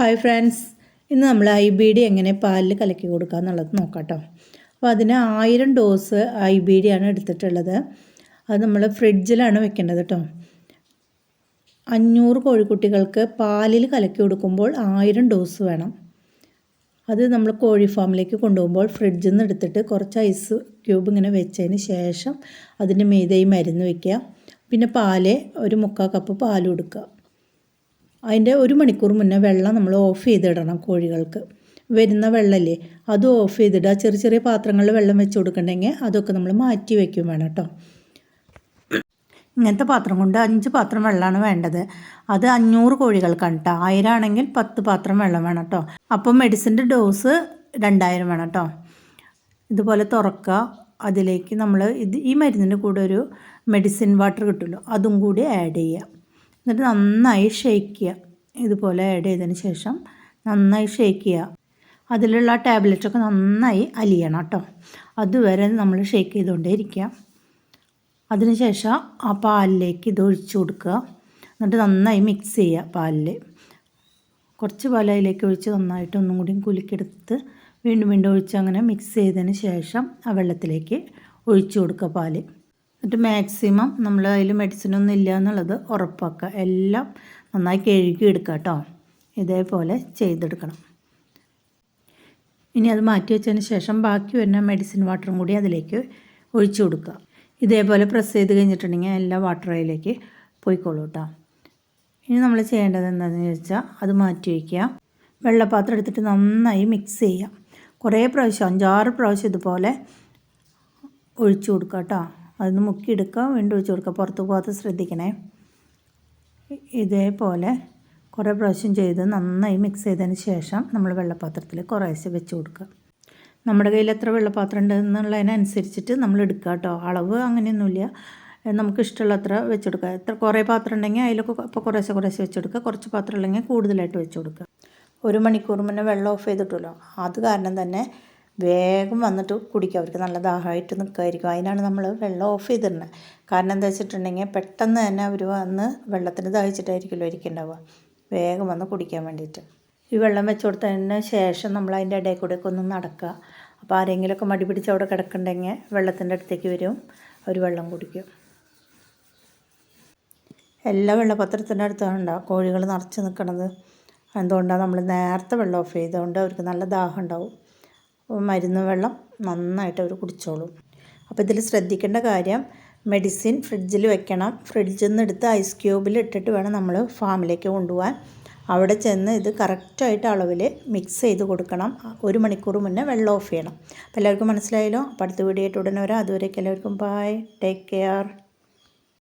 Hi friends ഇന്ന് നമ്മൾ I B D എങ്ങനെ പാലിൽ കലക്കി കൊടുക്കുക എന്നുള്ളത് നോക്കാം അപ്പോൾ അതിന് ആയിരം ഡോസ് ഐ ബി ഡി ആണ് എടുത്തിട്ടുള്ളത്. അത് നമ്മൾ ഫ്രിഡ്ജിലാണ് വെക്കേണ്ടത് കേട്ടോ അഞ്ഞൂറ് കോഴിക്കുട്ടികൾക്ക് പാലിൽ കലക്കി കൊടുക്കുമ്പോൾ ആയിരം ഡോസ് വേണം. അത് നമ്മൾ കോഴി ഫാമിലേക്ക് കൊണ്ടുപോകുമ്പോൾ ഫ്രിഡ്ജിൽ നിന്ന് എടുത്തിട്ട് കുറച്ച് ഐസ് ക്യൂബ് ഇങ്ങനെ വെച്ചതിന് ശേഷം അതിന്റെ മീതെ മരുന്ന് വയ്ക്കുക പിന്നെ പാൽ ഒരു മുക്കാൽ കപ്പ് പാൽ കൊടുക്കുക. അതിന്റെ ഒരു മണിക്കൂർ മുന്നേ വെള്ളം നമ്മൾ ഓഫ് ചെയ്തിടണം കോഴികൾക്ക്. വരുന്ന വെള്ളമല്ലേ അത് ഓഫ് ചെയ്തിടുക ചെറിയ ചെറിയ പാത്രങ്ങളിൽ വെള്ളം വെച്ച് കൊടുക്കണമെങ്കിൽ അതൊക്കെ നമ്മൾ മാറ്റി വയ്ക്കും വേണം കേട്ടോ. ഇങ്ങനത്തെ പാത്രം കൊണ്ട് അഞ്ച് പാത്രം വെള്ളമാണ് വേണ്ടത്. അത് അഞ്ഞൂറ് കോഴികൾക്കാണ് കേട്ടോ. ആയിരം ആണെങ്കിൽ പത്ത് പാത്രം വെള്ളം വേണം കേട്ടോ. അപ്പം മെഡിസിന്റെ ഡോസ് രണ്ടായിരം വേണം കേട്ടോ. ഇതുപോലെ തുറക്കുക. അതിലേക്ക് നമ്മൾ ഇത് ഈ മരുന്നിന്റെ കൂടെ ഒരു മെഡിസിൻ വാട്ടർ കിട്ടുമല്ലോ അതും കൂടി ആഡ് ചെയ്യുക. എന്നിട്ട് നന്നായി ഷേക്ക് ചെയ്യുക. ഇതുപോലെ ആഡ് ചെയ്തതിന് ശേഷം നന്നായി ഷേക്ക് ചെയ്യുക. അതിലുള്ള ടാബ്ലറ്റൊക്കെ നന്നായി അലിയണം കേട്ടോ. അതുവരെ നമ്മൾ ഷേക്ക് ചെയ്തുകൊണ്ടേ ഇരിക്കുക അതിനുശേഷം ആ പാലിലേക്ക് ഇത് ഒഴിച്ചു കൊടുക്കുക. എന്നിട്ട് നന്നായി മിക്സ് ചെയ്യുക പാലിൽ കുറച്ച് പാൽ അതിലേക്ക് ഒഴിച്ച് നന്നായിട്ട് ഒന്നും കൂടി കുലുക്കെടുത്ത് വീണ്ടും വീണ്ടും ഒഴിച്ച് അങ്ങനെ മിക്സ് ചെയ്തതിന് ശേഷം ആ വെള്ളത്തിലേക്ക് ഒഴിച്ചു കൊടുക്കുക പാൽ. എന്നിട്ട് മാക്സിമം നമ്മൾ അതിൽ മെഡിസിനൊന്നും ഇല്ല എന്നുള്ളത് ഉറപ്പാക്കുക. എല്ലാം നന്നായി കഴുകി എടുക്കുക കേട്ടോ ഇതേപോലെ ചെയ്തെടുക്കണം. ഇനി അത് മാറ്റി വെച്ചതിന് ശേഷം ബാക്കി വരുന്ന മെഡിസിൻ വാട്ടറും കൂടി അതിലേക്ക് ഒഴിച്ചു കൊടുക്കുക. ഇതേപോലെ പ്രസ് ചെയ്ത് കഴിഞ്ഞിട്ടുണ്ടെങ്കിൽ എല്ലാ വാട്ടർ അതിലേക്ക് പോയിക്കോളൂ കേട്ടോ ഇനി നമ്മൾ ചെയ്യേണ്ടത് എന്താണെന്ന് ചോദിച്ചാൽ അത് മാറ്റി വയ്ക്കുക വെള്ളപ്പാത്രം എടുത്തിട്ട് നന്നായി മിക്സ് ചെയ്യുക. കുറേ പ്രാവശ്യം അഞ്ചാറ് പ്രാവശ്യം ഇതുപോലെ ഒഴിച്ചു കൊടുക്കുക കേട്ടോ അതിന് മുക്കിയെടുക്കുക വീണ്ടും ഒഴിച്ച് കൊടുക്കുക പുറത്ത് പോകാത്ത ശ്രദ്ധിക്കണേ. ഇതേപോലെ കുറേ പ്രാവശ്യം ചെയ്ത് നന്നായി മിക്സ് ചെയ്തതിന് ശേഷം നമ്മൾ വെള്ളപ്പാത്രത്തിൽ കുറേശ്ശെ വെച്ച് കൊടുക്കുക. നമ്മുടെ കയ്യിൽ എത്ര വെള്ളപ്പാത്രം ഉണ്ട് എന്നുള്ളതിനനുസരിച്ചിട്ട് നമ്മൾ എടുക്കുക കേട്ടോ. അളവ് അങ്ങനെയൊന്നുമില്ല. നമുക്ക് ഇഷ്ടമുള്ള അത്ര വെച്ചെടുക്കുക എത്ര കുറേ പാത്രം ഉണ്ടെങ്കിൽ അതിലൊക്കെ ഇപ്പോൾ കുറേശ്ശെ കുറേശ്ശെ വെച്ചെടുക്കുക കുറച്ച് പാത്രം ഉണ്ടെങ്കിൽ കൂടുതലായിട്ട് വെച്ച് കൊടുക്കുക. ഒരു മണിക്കൂർ മുന്നേ വെള്ളം ഓഫ് ചെയ്തിട്ടുള്ളൂ അത് കാരണം തന്നെ വേഗം വന്നിട്ട് കുടിക്കുക. അവർക്ക് നല്ല ദാഹമായിട്ട് നിൽക്കുമായിരിക്കും. അതിനാണ് നമ്മൾ വെള്ളം ഓഫ് ചെയ്തിരുന്നത് കാരണം എന്താ വെച്ചിട്ടുണ്ടെങ്കിൽ പെട്ടെന്ന് തന്നെ അവർ വന്ന് വെള്ളത്തിന് ദാഹിച്ചിട്ടായിരിക്കുമല്ലോ ഇരിക്കുന്നുണ്ടാവുക വേഗം വന്ന് കുടിക്കാൻ വേണ്ടിയിട്ട്. ഈ വെള്ളം വെച്ച് കൊടുത്തതിന് ശേഷം നമ്മൾ അതിന്റെ ഇടയിൽ കൂടെ ഒക്കെ ഒന്ന് നടക്കുക. അപ്പോൾ ആരെങ്കിലുമൊക്കെ മടി പിടിച്ച് അവിടെ കിടക്കുന്നുണ്ടെങ്കിൽ വെള്ളത്തിന്റെ അടുത്തേക്ക് വരും. അവർ വെള്ളം കുടിക്കും. എല്ലാ വെള്ളപത്രത്തിന്റെ അടുത്താണ് ഉണ്ടാവും കോഴികൾ നിറച്ച് നിൽക്കണത്. എന്തുകൊണ്ടാണ് നമ്മൾ നേരത്തെ വെള്ളം ഓഫ് ചെയ്തുകൊണ്ട് അവർക്ക് നല്ല ദാഹം ഉണ്ടാവും. മരുന്ന് വെള്ളം നന്നായിട്ട് അവർ കുടിച്ചോളും. അപ്പോൾ ഇതിൽ ശ്രദ്ധിക്കേണ്ട കാര്യം മെഡിസിൻ ഫ്രിഡ്ജിൽ വെക്കണം. ഫ്രിഡ്ജിൽ നിന്ന് എടുത്ത് ഐസ് ക്യൂബിൽ ഇട്ടിട്ട് വേണം നമ്മൾ ഫാമിലേക്ക് കൊണ്ടുപോകാൻ അവിടെ ചെന്ന് ഇത് കറക്റ്റായിട്ട് അളവിൽ മിക്സ് ചെയ്ത് കൊടുക്കണം. ഒരു മണിക്കൂർ മുന്നേ വെള്ളം ഓഫ് ചെയ്യണം. അപ്പോൾ എല്ലാവർക്കും മനസ്സിലായല്ലോ? അപ്പോൾ അടുത്ത വീഡിയോ ആയിട്ട് ഉടനെ വരാം. അതുവരേക്കും എല്ലാവർക്കും ബൈ ടേക്ക് കെയർ